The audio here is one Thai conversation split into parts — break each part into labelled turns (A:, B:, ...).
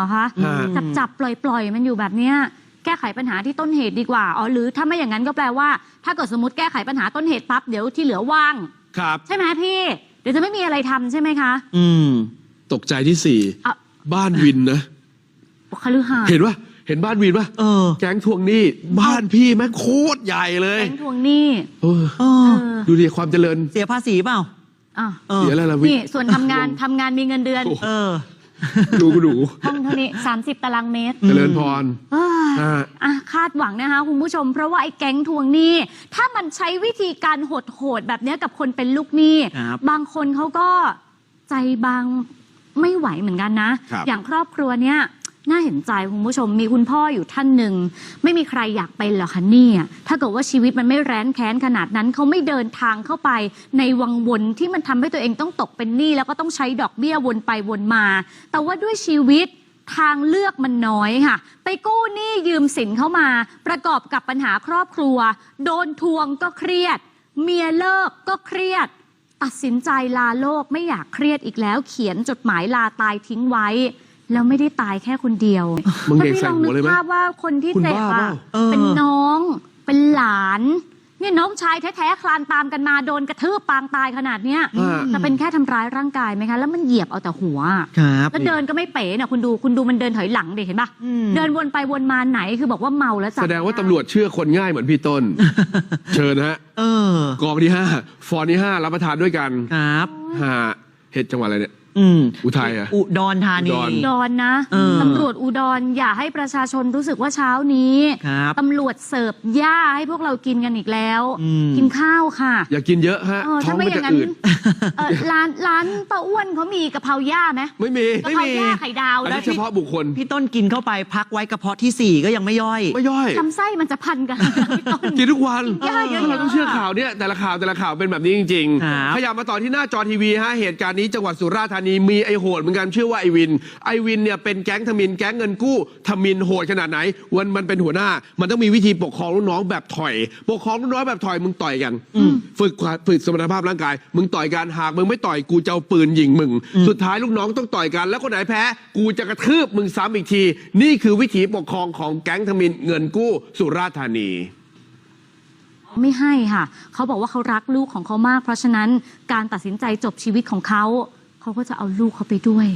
A: รอคะ
B: ฮะ
A: จับจับปล่อยปล่อยมันอยู่แบบเนี้ยแก้ไขปัญหาที่ต้นเหตุดีกว่าอ๋อหรือถ้าไม่อย่างนั้นก็แปลว่า ถ้าเกิดสมมติแก้ไขปัญหาต้นเหตุปั๊บเดี๋ยวที่เหลือว่าง
B: ครับ
A: ใช่ไหมพี่ เดี๋ยวจะไม่มีอะไรทำใช่ไหมคะ
C: อืม
B: ตกใจที่สี่
A: อะ
B: บ้านวินนะ
A: คฤหาสน์
B: เห็นปะเห็นบ้านวินปะ
C: เออ
B: แก๊งทวงหนี้บ้านพี่แม่งโคตรใหญ่เลย
A: แก๊งทวงหนี้
B: เออ
C: เอ
A: เอ
C: อ
A: อ
B: ดูดิความเจริญ
C: เสียภาษีเปล่า
A: อะ
C: เออ
B: เสียอะไรล่ะวิ
A: นี่ส่วนทำงานทำงานมีเงินเดือน
B: โอ้
C: เออ
B: ดูกูดู
A: ห้องเท่านี้ 30 ตารางเมตร
C: อืม
B: เจริญพร
A: เอ้ย
B: ฮะ
A: อะคาดหวังนะคะคุณผู้ชม เพราะว่าไอ้แก๊งทวงหนี้ ถ้ามันใช้วิธีการโหดๆแบบเนี้ยกับคนเป็นลูกหนี้
C: ครับ
A: บางคนเขาก็ใจบางไม่ไหวเหมือนกันนะ
B: ครับ
A: อย่างครอบครัวเนี้ย น่าเห็นใจคุณผู้ชมมีคุณพ่ออยู่ท่านหนึ่ง ไม่มีใครอยากเป็นหรอกคะเนี่ย ถ้าเกิดว่าชีวิตมันไม่แร้นแค้นขนาดนั้นเขาไม่เดินทางเข้าไป ในวังวนที่มันทำให้ตัวเองต้องตกเป็นหนี้แล้วก็ต้องใช้ดอกเบี้ยวนไปวนมา แต่ว่าด้วยชีวิตทางเลือกมันน้อยค่ะ ไปกู้หนี้ยืมสินเข้ามา ประกอบกับปัญหาครอบครัว โดนทวงก็เครียด เมียเลิกก็เครียด ตัดสินใจลาโลกไม่อยากเครียดอีกแล้ว เขียนจดหมายลาตายทิ้งไว้ แล้วไม่ได้ตายแค่คนเดียว
B: มึง
A: แล้ว
B: เด็ก
A: พี่
B: ใส่
A: ลอง
B: หั
A: นึ
B: ว
A: ก
B: เลยไหม
A: ภาพว่าคนที่
B: คุณ
A: เจ็บ
B: บ้าเป
A: อะ
B: ล่า
C: เออ
A: เป็นน้องเป็นหลานเนี่ยน้องชายแท้ๆคลานตามกันมาโดนกระทืบปางตายขนาดเนี้ย
B: อ่า
A: จะเป็นแค่ทำร้ายร่างกายไหมคะ แล้วมันเหยียบเอาแต่หัว
C: ครับ
A: แล้วเดินก็ไม่เป๋น่ะคุณดูคุณดูมันเดินถอยหลังเด็เห็นปะ
C: อืม
A: เดินวนไปวนมาไหนคือบอกว่าเมาแล้วจับ
B: แสดงว่าตำรวจเชื่อคนง่ายเหมือนพี่ต้น เชิญฮะ
C: เออ
B: กองที่ห้าฟอนที่ห้ารับประทานด้วยกัน
C: ครับ
B: ฮะเฮ็ดจังหวัดอะไรเนี่ย
C: อืม
B: อุทัยเหรอ
C: อุดรธานี
B: อุดร
A: อุดรนะ
C: เออ
A: ตำรวจอุดรอย่าให้ประชาชนรู้สึกว่าเช้านี้
C: ครับ
A: ตำรวจเสิร์ฟหญ้าให้พวกเรากินกันอีกแล้ว
C: อืม
A: กินข้าวค่ะ
B: อย่ากินเยอะฮะ
A: เออ
B: ท้อ
A: ถ้างไม่
B: มัน
A: อ
B: จะ
A: ย่างนั้น
B: อืด
A: เออร้านร้านป้าอ้วนเขามีกะเพราหญ้าไหม
B: ไม่มี
A: กะเพราหญ้าไข่ดาว
B: อัน
A: แล้
B: นี้
A: ว
B: เฉพาะบุคคล
C: พี่ต้นกินเข้าไปพักไว้กระเพาะที่สี่ก็ยังไม่ย่อย
B: ไม่ย่อย
A: ลำไส้มันจะพันกันพี่ต้น
B: กินทุกวัน
A: กินยากเยอะๆ
B: เราต้องเชื่อข่าวเนี่ยแต่ละข่าวแต่ละข่าวเป็นแบบนี้จริง
C: ครับ
B: ๆ ขยับมาต่อที่หน้าจอทีวีฮะเหตุการณ์นี้จังหวัดสุราษฎร์ธานีมีไอโหดเหมือนกันชื่อว่าไอวิน ไอวินเนี่ยเป็นแก๊งทมินแก๊งเงินกู้ทมินโหดขนาดไหน วันมันเป็นหัวหน้า มันต้องมีวิธีปกครองลูกน้องแบบถอย ปกครองลูกน้องแบบถอยมึงต่อยกันฝึกความฝึกสมรรถภาพร่างกาย มึงต่อยกันหากมึงไม่ต่อยกูจะเอาปืนยิงมึง สุดท้ายลูกน้องต้องต่อยกัน แล้วคนไหนแพ้กูจะกระทืบมึงซ้ำอีกที นี่คือวิธีปกครองของแก๊งทมินเงินกู้สุราษฎร์ธานี
A: ไม่ให้ค่ะ เขาบอกว่าเขารักลูกของเขามาก เพราะฉะนั้นการตัดสินใจจบชีวิตของเขา เขาก็จะเอาลูกเขาไปด้วย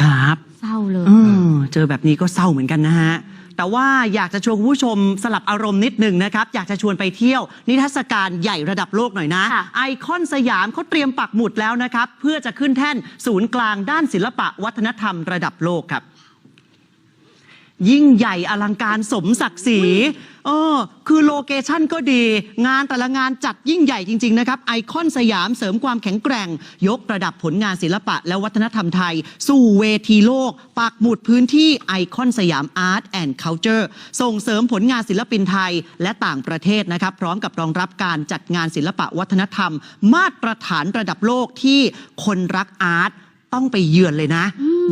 C: ครับ
A: เศร้าเลย
C: เออเจอแบบนี้ก็เศร้าเหมือนกันนะฮะ แต่ว่าอยากจะชวนคุณผู้ชมสลับอารมณ์นิดหนึ่งนะครับ อยากจะชวนไปเที่ยว นิทรรศการใหญ่ระดับโลกหน่อยนะ
A: ค่ะ
C: ไอคอนสยามเขาเตรียมปักหมุดแล้วนะครับ เพื่อจะขึ้นแท่นศูนย์กลางด้านศิลปะวัฒนธรรมระดับโลกครับ ยิ่งใหญ่อลังการสมศักดิ์ศรีเออคือโลเคชั่นก็ดี งานแต่ละงานจัดยิ่งใหญ่จริง ๆ นะครับ ไอคอนสยามเสริมความแข็งแกร่ง ยกระดับผลงานศิลปะ และวัฒนธรรมไทย สู่เวทีโลกปักหมุดพื้นที่ไอคอนสยามอาร์ตแอนด์เคาน์เตอร์ส่งเสริมผลงานศิลปินไทยและต่างประเทศนะครับ พร้อมกับรองรับการจัดงานศิลปะวัฒนธรรม มาตรฐานระดับโลกที่คนรักอาร์ตต้องไปเยือนเลยนะ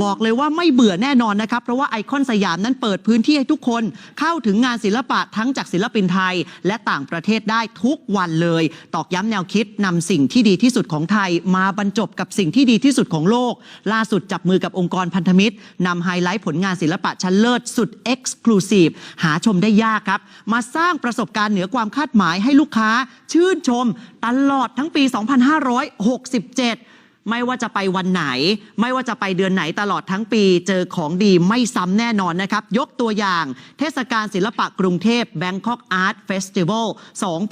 C: บอกเลยว่าไม่เบื่อแน่นอนนะครับ เพราะว่าไอคอนสยามนั้นเปิดพื้นที่ให้ทุกคนเข้าถึงงานศิลปะทั้งจากศิลปินไทย และต่างประเทศได้ทุกวันเลย ตอกย้ำแนวคิดนำสิ่งที่ดีที่สุดของไทย มาบรรจบกับสิ่งที่ดีที่สุดของโลก ล่าสุดจับมือกับองค์กรพันธมิตรนำไฮไลท์ผลงานศิลปะชั้นเลิศสุดเอ็กซ์คลูซีฟหาชมได้ยากครับ มาสร้างประสบการณ์เหนือความคาดหมายให้ลูกค้า ชื่นชมตลอดทั้งปี 2567 ไม่ว่าจะไปวันไหน ไม่ว่าจะไปเดือนไหนตลอดทั้งปี เจอของดีไม่ซ้ำแน่นอนนะครับ ยกตัวอย่าง เทศกาลศิลปะกรุงเทพ Bangkok Art Festival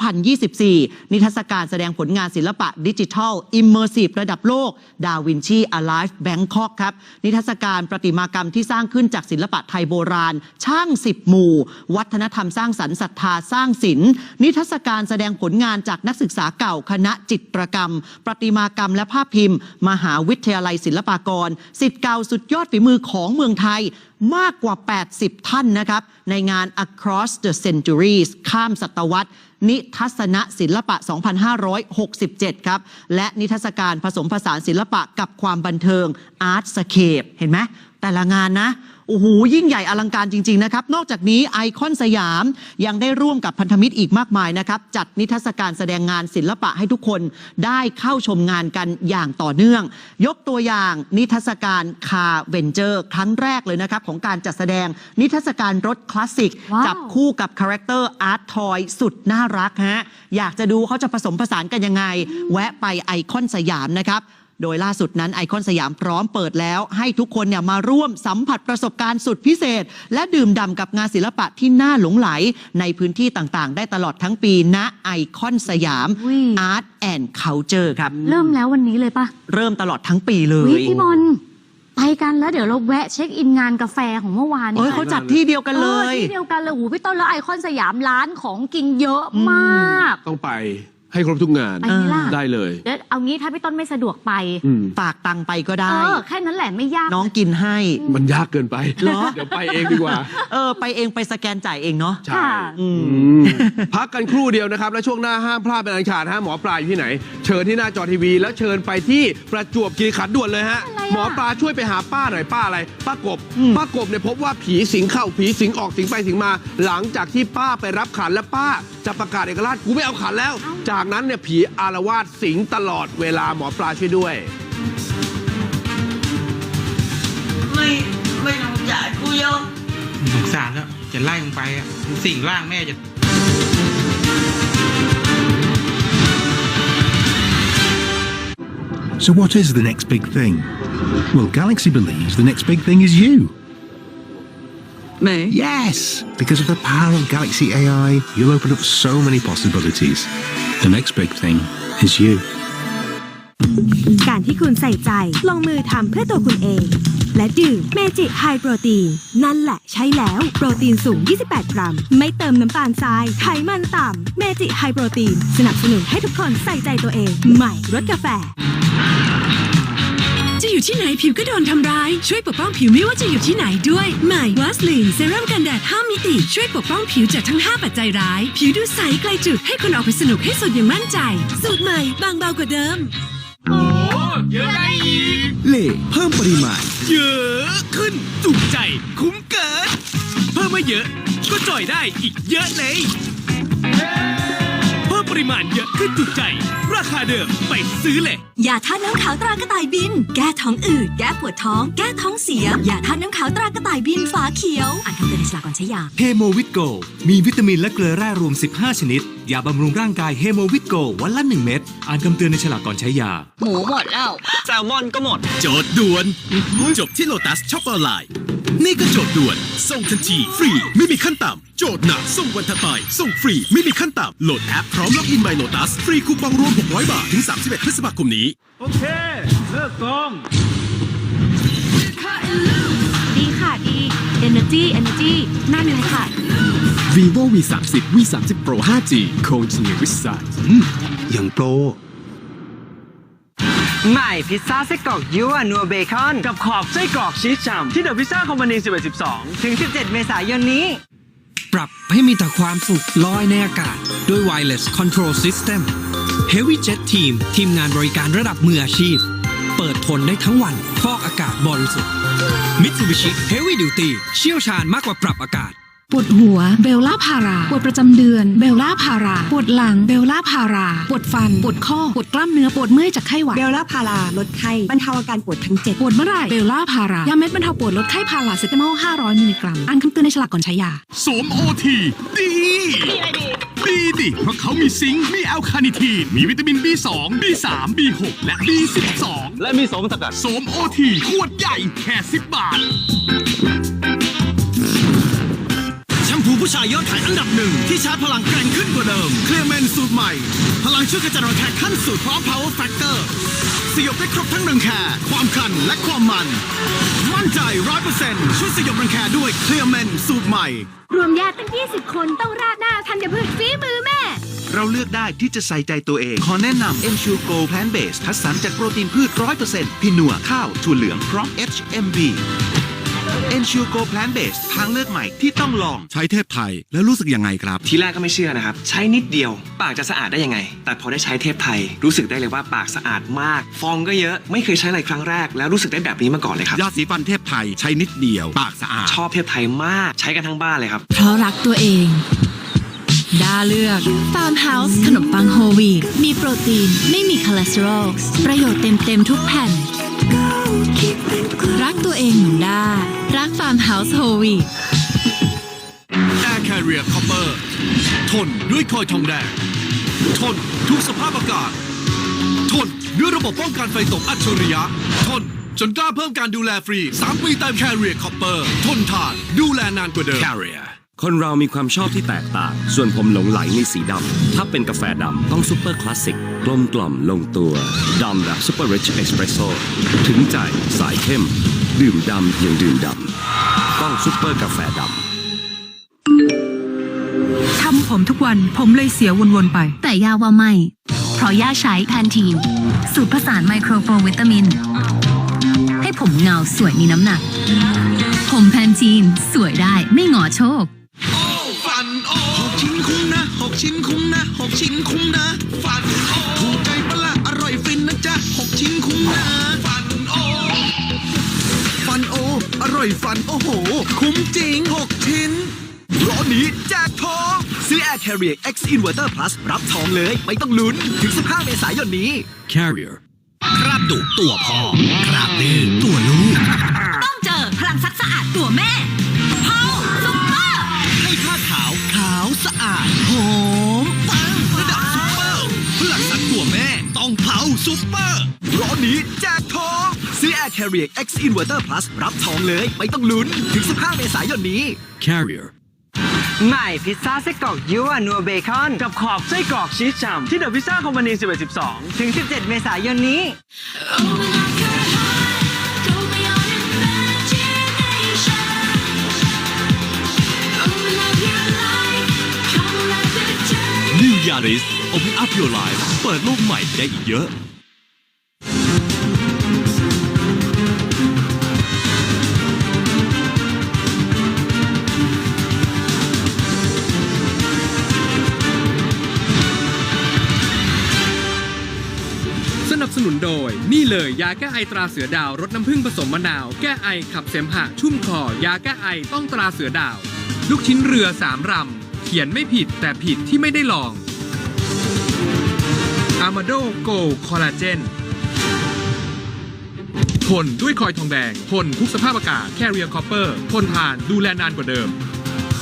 C: 2024 นิทรรศการแสดงผลงานศิลปะดิจิทัล Immersive ระดับโลก Da Vinci Alive Bangkok ครับ นิทรรศการประติมากรรมที่สร้างขึ้นจากศิลปะไทยโบราณ ช่างสิบหมู่ วัฒนธรรมสร้างสรรค์ศรัทธาสร้างศิลป์นิทรรศการแสดงผลงานจากนักศึกษาเก่าคณะจิตรกรรม ประติมากรรมและภาพพิมพ์มหาวิทยาลัยศิลปากรสิทธิ์เก่าสุดยอดฝีมือของเมืองไทยมากกว่า 80 ท่านนะครับ ในงาน Across the Centuries ข้ามศตวรรษ นิทัศนศิลปะ 2567 ครับ และนิทรรศการผสมผสานศิลปะกับความบันเทิง Artscape เห็นไหมแต่ละงานนะ โอ้โหยิ่งใหญ่อลังการจริง ๆ นะครับ นอกจากนี้ไอคอนสยามยังได้ร่วมกับพันธมิตรอีกมากมายนะครับ จัดนิทรรศการแสดงงานศิลปะให้ทุกคนได้เข้าชมงานกันอย่างต่อเนื่อง ยกตัวอย่างนิทรรศการคาเวนเจอร์ครั้งแรกเลยนะครับ ของการจัดแสดงนิทรรศการรถคลาสสิก
A: ว้าว
C: จับคู่กับคาแรคเตอร์อาร์ตทอยสุดน่ารักฮะอยากจะดูเขาจะผสมผสานกันยังไง แวะไปไอคอนสยามนะครับ โดยล่าสุดนั้นไอคอนสยามพร้อมเปิดแล้ว ให้ทุกคนเนี่ยมาร่วมสัมผัสประสบการณ์สุดพิเศษ และดื่มด่ำกับงานศิลปะที่น่าหลงไหล ในพื้นที่ต่างๆ ได้ตลอดทั้งปีณไอคอนสยาม
A: อุ้ย
C: Art and Culture ครับ
A: เริ่มแล้ววันนี้เลยปะ
C: เริ่มตลอดทั้งปีเล
A: วิ
C: ย
A: พี่บอลไปกันแล้วเดี๋ยวเราแวะเช็คอินงานกาแฟของเมื่อวาน
C: เอ้ย
A: นี้
C: เขาจัดที่เดียวกันเลย
A: ออที่เดียวกันเลยโอ้โหพี่ต้นแล้วไอคอนสยามร้านของกินเยอะมาก
B: ต้องไป ให้ครบทุกงาน
A: ไปไหมล่ะ
B: ได้เลย
A: เดี๋ยวเอางี้ถ้าพี่ต้นไม่สะดวกไป
B: อืม
C: ฝากตังค์ไปก็
A: เอ
C: ได้
A: อ แค่นั้นแหละไม่ยาก
C: น้องกินให้
B: มันยากเกินไป
C: เหรอ
B: เดี๋ยวไปเองดีกว่า
C: เออ ไปเองไปสแกนจ่ายเองเนาะ
B: ใช่
A: ค่ะ
C: อืม
B: อืมพักกันครู่เดียวนะครับ แล้วช่วงหน้าห้ามพลาดเป็นอันขาดฮะหมอปลาอยู่ที่ไหน เชิญที่หน้าจอทีวี แล้วเชิญไปที่ประจวบคีรีขันธ์ด่วนเลยฮะ
A: อะไรอะ
B: หมอปลาช่วยไปหาป้าหน่อยป้าอะไร ป้ากบ
C: อืม
B: ป้ากบเนี่ยพบว่าผีสิงเข้าผีสิงออกสิงไปสิงมา หลังจากที่ป้าไปรับขันและป้าจะประกาศเอกราชกูไม่เอาขันแล้ว จากนั้นเนี่ยผีอารวาสสิงตลอดเวลาหมอปลาช่วยด้วย
D: ไม่ไม่ต้องจ่ายกูยอม
E: สงสารแล้วจะไล่มึงไปอะสิ่งร่างแม่จะ
F: So, what is the next big thing? Well, Galaxy believes the next big thing is you.
D: Me?
F: Yes! Because of the power of Galaxy AI, you'll open up so many possibilities. The next big thing is you.
G: การที่คุณใส่ใจลงมือทำเพื่อตัวคุณเอง และดื่มเมจิไฮโปรตีน นั่นแหละใช่แล้ว โปรตีนสูง 28 กรัม ไม่เติมน้ำตาลทราย ไขมันต่ำเมจิไฮโปรตีน สนับสนุนให้ทุกคนใส่ใจตัวเอง ใหม่รสกาแฟ
H: จะ อยู่ที่ไหนผิวก็โดนทำร้าย ช่วยปกป้องผิวไม่ว่าจะอยู่ที่ไหนด้วยใหม่วัสลีนเซรั่มกันแดด5มิติ ช่วยปกป้องผิวจากทั้ง 5 ปัจจัยร้าย ผิวดูใสไกลจุดให้คุณออกไปสนุกให้สุดอย่างมั่นใจ สูตรใหม่บางเบากว่าเดิม
I: เล่เพิ่มปริมาณ เยอะขึ้นจุกใจ คุ้มเกิน เพิ่มมาเยอะ ก็จ่อยได้อีกเยอะเลยเพิ่ม ปริมาณเยอะขึ้นจุกใจ ราคาเดิมไปซื้อเลย
H: ยาท่าตุน้ำขาวตรากระต่ายบิน แก้ท้องอืด แก้ปวดท้อง แก้ท้องเสีย ยาท่าตุน้ำขาวตรากระต่ายบินฝาเขียว อ่านคำเตือนในฉลากก่อนใช้ยา
I: เฮโมวิตโก มีวิตามินและเกลือแร่รวม 15 ชนิด ยาบำรุงร่างกายเฮโมวิตโกวันละ 1 เม็ด อ่านคำเตือนในฉลากก่อนใช้ยา
D: หมูหมดแล้ว
I: แซลมอนก็หมด โจทย์ด่วน จบที่โลตัสช็อปออนไลน์ นี่ก็โจทย์ด่วน ส่งทันที ฟรี ไม่มีขั้นต่ำ โจทย์หนัก ส่งวันถัดไป ส่งฟรี ไม่มีขั้นต่ำ โหลดแอปพร้อมล็อกอิน My Lotus ฟรีคูปองรวม 600 บาท ถึง 31 พฤษภาคมนี้
J: โอเค เลิกกอง
A: ดีค่ะดี Energy Energy นั่นเลยค่ะ
I: vivo v 3 0 v 3 0 pro 5g co-engineered with science
F: อย่างโปร
D: ใหม่พิซซ่าไส้กรอกยั่วนัวเบคอน
J: กับขอบไส้กรอกชีสฉ่ำที่เดอะพิซซ่าคอมพานี11 12
D: ถึง 17 เมษายนนี้
K: ปรับให้มีแต่ความสุขลอยในอากาศ ด้วย Wireless Control System Heavy Jet Team ทีมงานบริการระดับมืออาชีพ เปิดทนได้ทั้งวันฟอกอากาศบริสุทธิ์ Mitsubishi Heavy Duty เชี่ยวชาญมากกว่าปรับอากาศ
H: ปวดหัวเบลล่าพารา ปวดประจำเดือนเบลล่าพารา ปวดหลังเบลล่าพารา ปวดฟัน ปวดข้อ ปวดกล้ามเนื้อ ปวดเมื่อยจากไข้หวัด
G: เบลล่าพาราลดไข้บรรเทาอาการปวดทั้งเจ็ด
H: ปวดเมื่อไหร่เบลล่าพารายาเม็ดบรรเทาปวดลดไข้พาราเซตามอล500มิลลิกรัมอ่านคำเตือนในฉลากก่อนใช้ยา
I: สวมโอทีดี ดีดิ เพราะเขามีซิงค์มีแอลคาเนิทีน มีวิตามิน B2 B3 B6 และ B12
J: และมีสมสกัด
I: สวมโอทีขวดใหญ่แค่ 10 บาทแชมพู ผู้ชายยอดขายอันดับหนึ่งที่ชาร์จพลังแกร่งขึ้นกว่าเดิม เคลียร์เมนสูตรใหม่ พลังช่วยกระจายรอยแคร์ขั้นสุดพร้อม power factor สยบได้ครบทั้งรังแคความคันและความมัน มั่นใจร้อยเปอร์เซ็นต์ช่วยสยบรังแคด้วยเคลียร์เมนสูตรใหม่
G: รวมญาติตั้ง 20 คนต้องราดหน้าธัญพืชฝีมือแม่
L: เราเลือกได้ที่จะใส่ใจตัวเอง ขอแนะนำ m s u Go Plant Base คัดสรรจากโปรตีนพืช 100%พินัวข้าวถั่วเหลืองพร้อม HMB Ensure Go Plant Based ทางเลือกใหม่ที่ต้องลอง
I: ใช้เทพไทยแล้วรู้สึกยังไงครับ
J: ทีแรกก็ไม่เชื่อนะครับ ใช้นิดเดียว ปากจะสะอาดได้ยังไง แต่พอได้ใช้เทพไทย รู้สึกได้เลยว่าปากสะอาดมาก ฟองก็เยอะไม่เคยใช้อะไรครั้งแรก แล้วรู้สึกได้แบบนี้มาก่อนเลยครับ
I: ยาสีฟันเทพไทยใช้นิดเดียว ปากสะอาด
J: ชอบเทพไทยมากใช้กันทั้งบ้านเลยครับ
H: เพราะรักตัวเองดาเลือกฟาร์มเฮาส์ขนมปังโฮลวีตมีโปรตีน ไม่มีคอเลสเตอรอลประโยชน์เต็ม ๆ ทุกแผ่น รักตัวเองเหมือนด้า รักฟาร์มเฮาส์โฮลวีต
I: Air Carrier Copper ทนด้วยคอยทองแดง ทนทุกสภาพอากาศ ทนด้วยระบบป้องกันไฟตกอัจฉริยะ ทนจนกล้าเพิ่มการดูแลฟรี 3 ปีเต็ม Carrier Copper ทนทานดูแลนานกว่าเดิม
F: Carrier คนเรามีความชอบที่แตกต่าง ส่วนผมหลงไหลในสีดำ ถ้าเป็นกาแฟดำ ต้องซูเปอร์คลาสสิก กลมกล่อมลงตัว ดำแบบซูเปอร์ริชเอสเปรสโซถึงใจสายเข้ม ดื่มดำอย่างดื่มดำ ต้องซูเปอร์กาแฟดำ
H: ทำผมทุกวันผมเลยเสียวนๆไป แต่ย่าว่าไม่ เพราะย่าใช้แพนทีน สูตรผสานไมโครโฟวิตามิน ให้ผมเงาสวยมีน้ำหนัก ผมแพนทีนสวยได้ไม่หงอโชค
I: ฟันโอหก ชิ้นคุ้มนะหกชิ้นคุ้มนะหกชิ้นคุ้มนะฟันโอถูกใจปะละอร่อยฟินนะจ๊ะหกชิ้นคุ้มนะฟันโอฟันโอ อร่อยฟันโอ้โห คุ้มจริงหกชิ้นร้อนนี้แจกทองซื้อ Air Carrier X Inverter Plus รับทองเลยไม่ต้องลุ้น ถึง 15 เมษายนนี้
K: Carrier
I: คราบดุตัวพ่อคราบดื้อตัวลูก
H: ต้องเจอพลังซักสะอาดตัวแม่
I: หอมปังระดับซุปเปอร์พลังซักตัวแม่ ต้องเผาซุปเปอร์ร้อนนี้แจกทองซื้อ Air Carrier X Inverter Plus รับทองเลย ไม่ต้องลุ้น ถึง 15 เมษายนนี้
K: Carrier
J: ใหม่พิซซ่าไส้กรอกยัวนัวเบคอน กับขอบไส้กรอกชีสฉ่ำที่เดอะพิซซ่าคอมพานี11 12 ถึง 17 เมษายนนี้
I: Yaris Open Up Your Life เปิดโลกใหม่ได้อีกเยอะ
M: สนับสนุนโดย นี่เลยยาแก้ไอตราเสือดาวรสน้ำผึ้งผสมมะนาว แก้ไอขับเสมหะชุ่มคอ ยาแก้ไอต้องตราเสือดาว ลูกชิ้นเรือสามรำเขียนไม่ผิดแต่ผิดที่ไม่ได้ลอง a m a d o Go Collagen ทนด้วยคอยทองแดงทนทุกสภาพอากาศ Carrier Copper ทนทานดูแลนานกว่าเดิม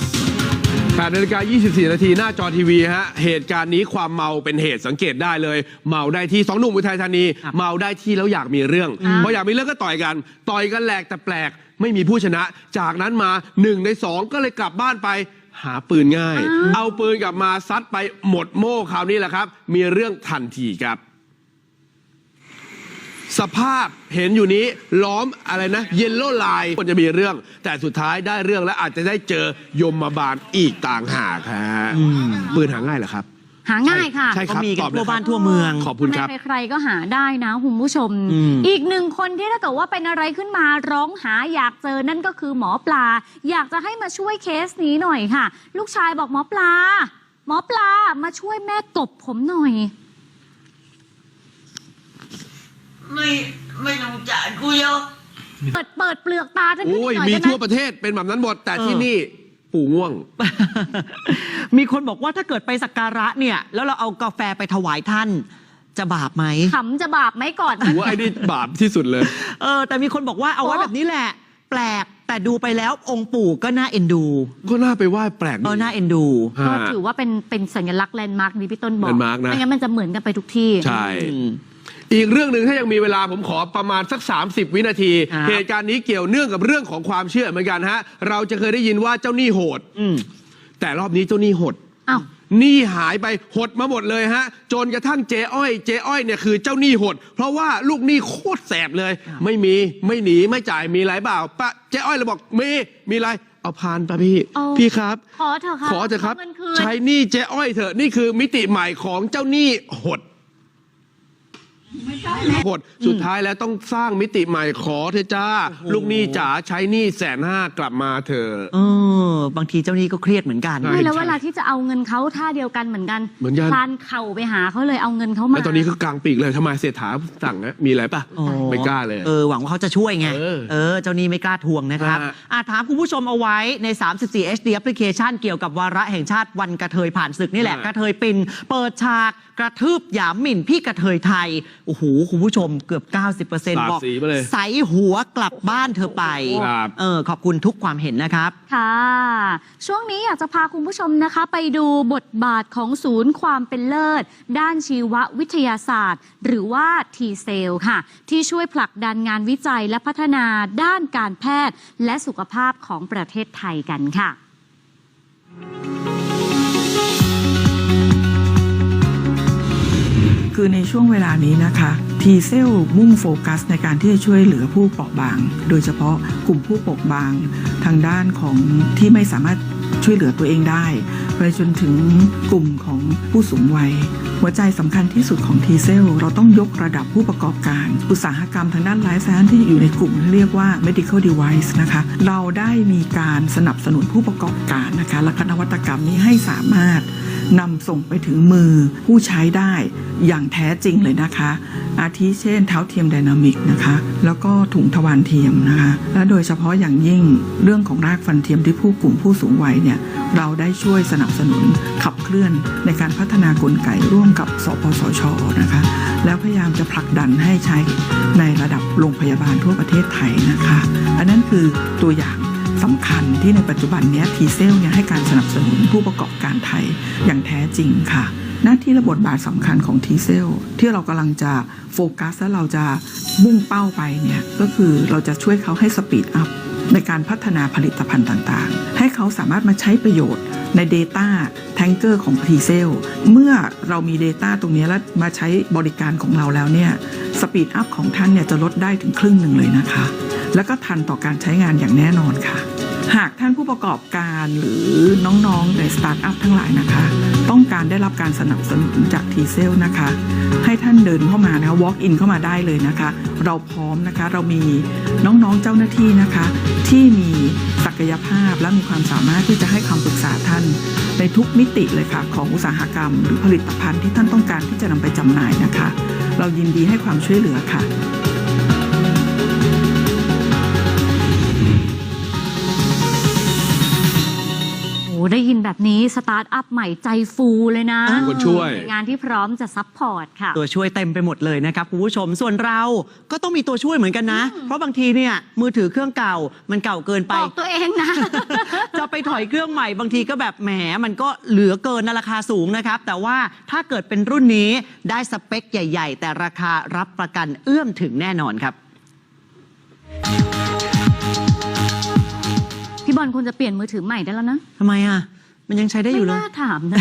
B: 8นาฬิกา24 นาทีหน้าจอทีวีฮะ เหตุการณ์นี้ความเมาเป็นเหตุสังเกตได้เลย เมาได้ที่สองหนุ่มอุทัยธานี เมาได้ที่แล้วอยากมีเรื่อง
A: อ่า
B: พออยากมีเรื่องก็ต่อยกัน ต่อยกันแหลกแต่แปลก ไม่มีผู้ชนะ จากนั้นมาหนึ่งในสองก็เลยกลับบ้านไป หาปืนง่าย เอาปืนกลับมาซัดไปหมดโม่คราวนี้แหละครับ มีเรื่องทันทีครับ สภาพเห็นอยู่นี้ล้อมอะไรนะ เยลโล่ไลน์คนจะมีเรื่อง แต่สุดท้ายได้เรื่องและอาจจะได้เจอยมมาบาลอีกต่างหากฮะปืนหาง่ายเหรอครับ
A: หาง่ายค่ะ
B: ใช่ค
C: เขา
B: รับ
C: มีกั
B: ต
C: น
B: อบเลย
C: ทั่ว
B: ครับ
C: บ้านทั่วเมือง
B: ขอบคุณครับ
A: ใครๆก็หาได้นะคุณผู้ชม
C: อืม
A: อีกหนึ่งคนที่ถ้าเกิดว่าเป็นอะไรขึ้นมาร้องหาอยากเจอนั่นก็คือหมอปลา อยากจะให้มาช่วยเคสนี้หน่อยค่ะ ลูกชายบอกหมอปลา หมอปลามาช่วยแม่กบผมหน่อย
D: ไม่ไม่ต้องจ่ายกูเยอะ
A: เปิดเปิดเปลือกตาฉันขึ้น
B: โอ้ย
A: หน่อย
B: มี
A: ได้ไหม
B: ทั่วประเทศเป็นแบบนั้นหมด แต่ที่
C: เออ
B: นี่ ปู่ง่วง
C: มีคนบอกว่าถ้าเกิดไปสักการะเนี่ย แล้วเราเอากาแฟไปถวายท่าน จะบาปไหม
A: ขำจะบาปไหมก่อน
B: ถือว่าไอ้นี่บาปที่สุดเลย
C: เออ แต่มีคนบอกว่าเอาไว้
A: อ๋อ
C: แบบนี้แหละ แปลกแต่ดูไปแล้วองค์ปู่ก็น่าเอ็นดู
B: ก็น่าไปไหว้แปลก
C: เออน่าเอ็นดู
B: ฮะ
A: ก็ถือว่าเป็นเป็นสัญลักษณ์แลนด์มาร์กที่พี่ต้นบอก
B: landmark นะ
A: ไม่งั้นมันจะเหมือนกันไปทุกที่
B: ใช่อี กเรื่องหนึ่งถ้ายังมีเวลาผมขอประมาณสัก 30 วินาที
C: ครับ
B: เหตุการณ์นี้เกี่ยวเนื่องกับเรื่องของความเชื่อเหมือนกันฮะ เราจะเคยได้ยินว่าเจ้าหนี้โหด
C: อืม
B: แต่รอบนี้เจ้าหนี้หด
A: อ้าว
B: หนี้หายไปหดมาหมดเลยฮะจนกระทั่งเจ๊อ้อยเจ๊อ้อยเนี่ยคือเจ้าหนี้หด เพราะว่าลูกหนี้โคตรแสบเลย ไม่มีไม่หนีไม่จ่ายมีไรเปล่าปะเจ๊อ้อยเลยบอกมีมีไรเอาพานปะพี่
A: เอา
B: พี่ครับ
A: ขอเถอะค่ะ
B: ขอเถอะครับ
A: ขอเงินคืน
B: ใช้หนี้เจ๊อ้อยเถอะนี่คือมิติใหม่ของเจ้าหนี้หด หดสุดท้ายแล้วต้องสร้างมิติใหม่ขอเถอะจ้า ลูกหนี้จ๋าใช้หนี้แสนห้ากลับมาเถอะ
C: เออบางทีเจ้าหนี้ก็เครียดเหมือนกัน
B: ใช่
A: ไม่แล้วเวลาที่จะเอาเงินเขาท่าเดียวกันเหมือนกัน
B: เหมือนกัน
A: คลานเข่าไปหาเขาเลยเอาเงินเขามา
B: แล้วตอนนี้คือกลางปีกเลยทำไมเศรษฐาสั่งนะมีอะไรป่ะ
C: อ๋อ
B: ไม่กล้าเลย
C: เออหวังว่าเขาจะช่วยไง
B: เออ
C: เออเจ้าหนี้ไม่กล้าทวงนะครับ
B: ฮะ
C: อาถามคุณผู้ชมเอาไว้ใน 34 HD application เกี่ยวกับวาระแห่งชาติวันกระเทยผ่านศึกนี่แหละ
B: ฮะ
C: กระเทยปินเปิดฉากกระทืบหยามหมิ่นพี่กระเทยไทยโอ้โหคุณผู้ชมเกือบ 90%
B: สาด
C: บอก
B: สีไปเลย
C: ใสหัวกลับบ้านเธอไป
B: ครับ
C: เออขอบคุณทุกความเห็นนะครับ
A: ค่ะ ช่วงนี้อยากจะพาคุณผู้ชมนะคะ ไปดูบทบาทของศูนย์ความเป็นเลิศ ด้านชีววิทยาศาสตร์ หรือว่าทีเซลค่ะ ที่ช่วยผลักดันงานวิจัยและพัฒนาด้านการแพทย์ และสุขภาพของประเทศไทยกันค่ะ
N: คือในช่วงเวลานี้นะคะ ทีเซลมุ่งโฟกัสในการที่จะช่วยเหลือผู้เปราะบาง โดยเฉพาะกลุ่มผู้เปราะบาง ทางด้านของที่ไม่สามารถช่วยเหลือตัวเองได้ ไปจนถึงกลุ่มของผู้สูงวัย หัวใจสำคัญที่สุดของทีเซล เราต้องยกระดับผู้ประกอบการ อุตสาหกรรมทางด้านไลฟ์แซนที่อยู่ในกลุ่มเรียกว่า medical device นะคะ เราได้มีการสนับสนุนผู้ประกอบการนะคะและนวัตกรรมนี้ให้สามารถ นำส่งไปถึงมือผู้ใช้ได้อย่างแท้จริงเลยนะคะ อาทิเช่นเท้าเทียมไดนามิกนะคะ แล้วก็ถุงทวารเทียมนะคะ และโดยเฉพาะอย่างยิ่งเรื่องของรากฟันเทียมที่ผู้กลุ่มผู้สูงวัยเนี่ยเราได้ช่วยสนับสนุนขับเคลื่อนในการพัฒนากลไกร่วมกับสปสชนะคะ แล้วพยายามจะผลักดันให้ใช้ในระดับโรงพยาบาลทั่วประเทศไทยนะคะ อันนั้นคือตัวอย่าง สำคัญที่ในปัจจุบันนี้ทีเซลเนี่ยให้การสนับสนุนผู้ประกอบการไทยอย่างแท้จริงค่ะ หน้าที่และบทบาทสำคัญของทีเซลที่เรากำลังจะโฟกัสและเราจะมุ่งเป้าไปเนี่ยก็คือเราจะช่วยเขาให้สปีดอัพในการพัฒนาผลิตภัณฑ์ต่างๆ ให้เขาสามารถมาใช้ประโยชน์ใน Data t a n k e r ของ t c e l เมื่อเรามี Data ตรงนี้แล้วมาใช้บริการของเราแล้วเนี่ยสปีดอัพของท่านเนี่ยจะลดได้ถึงครึ่งหนึ่งเลยนะคะ แล้วก็ทันต่อการใช้งานอย่างแน่นอนค่ะ หากท่านผู้ประกอบการหรือน้องๆในสตาร์ทอัพทั้งหลายนะคะ ต้องการได้รับการสนับสนุนจากทีเซลนะคะ ให้ท่านเดินเข้ามานะคะ walk in เข้ามาได้เลยนะคะ เราพร้อมนะคะ เรามีน้องๆเจ้าหน้าที่นะคะ ที่มีศักยภาพและมีความสามารถที่จะให้คำปรึกษาท่าน ในทุกมิติเลยค่ะ ของอุตสาหกรรม หรือผลิตภัณฑ์ที่ท่านต้องการที่จะนำไปจำหน่ายนะคะ เรายินดีให้ความช่วยเหลือค่ะ
A: ได้ยินแบบนี้สตาร์ทอัพใหม่ใจฟูเลยนะ
B: มีคนช่วย
A: งานที่พร้อมจะซัพพอร์ตค่ะ
C: ตัวช่วยเต็มไปหมดเลยนะครับคุณผู้ชมส่วนเราก็ต้องมีตัวช่วยเหมือนกันนะ เพราะบางทีเนี่ยมือถือเครื่องเก่ามันเก่าเกินไป
A: บอกตัวเองนะ
C: จะไปถอยเครื่องใหม่บางทีก็แบบแหมมันก็เหลือเกินนะราคาสูงนะครับ แต่ว่าถ้าเกิดเป็นรุ่นนี้ได้สเปคใหญ่ ๆ แต่ราคารับประกันเอื้อมถึงแน่นอนครับ
A: พี่บอลควรจะเปลี่ยนมือถือใหม่ได้แล้วนะ
C: ทำไมอะ มันยังใช้ได้อยู่เลย
A: ไม่น่าถามนะ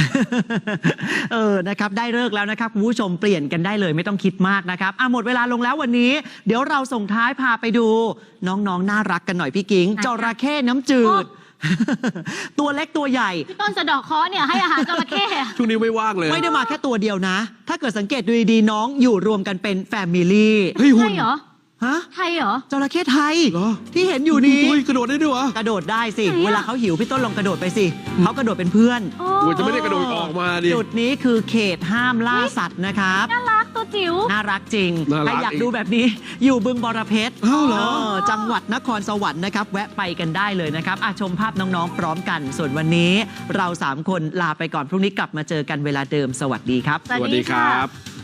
C: เออ นะครับ ได้เลิกแล้วนะครับคุณผู้ชมเปลี่ยนกันได้เลยไม่ต้องคิดมากนะครับอะหมดเวลาลงแล้ววันนี้ เดี๋ยวเราส่งท้ายพาไปดู น้องๆ น่ารักกันหน่อยพี่กิ้ง
A: ไหนคะ
C: จระเข้น้ำจื
A: โอ้
C: ดตัวเล็กตัวใหญ่
A: พี่ต้นสะเดอกเคราะห์เนี่ยให้อาหารจระเข้อะ
B: ช่วงนี้ไม่ว่างเลย
C: ไม่ได้มาแค่ตัวเดียวนะ ถ้าเกิดสังเกตดูดีๆน้องอยู่รวมกันเป็นแฟมิลี่
B: เฮ้ยหุ่น
A: ใช่เหรอ
C: ฮะ
A: ไทยเหรอ
C: จระเข้ไทย
B: เหรอ
C: ที่เห็นอยู่นี้
B: อุ้ยกระโดดได้ด้วยวะ
C: กระโดดได้สิ
A: ไหนอะ
C: เวลาเขาหิวพี่ต้นลองกระโดดไปสิเขากระโดดเป็นเพื่อน
A: โอ้
B: โอ้ยจะไม่ได้กระโดดออกมาดิ
C: จุดนี้คือเขตห้ามล่าสัตว์นะครับ
A: น่ารักตัวจิ๋ว
C: น่ารักจริง
B: น่ารัก
C: ใครอยากดูแบบนี้ อยู่บึงบรเพชร
B: อ้าวเหรอ
C: จังหวัดนครสวรรค์นะครับ แวะไปกันได้เลยนะครับอาชมภาพน้องๆ พร้อมกัน ส่วนวันนี้เรา 3 คนลาไปก่อน พรุ่งนี้กลับมาเจอกันเวลาเดิม สวัสดีครับ
A: สวัสดีครับ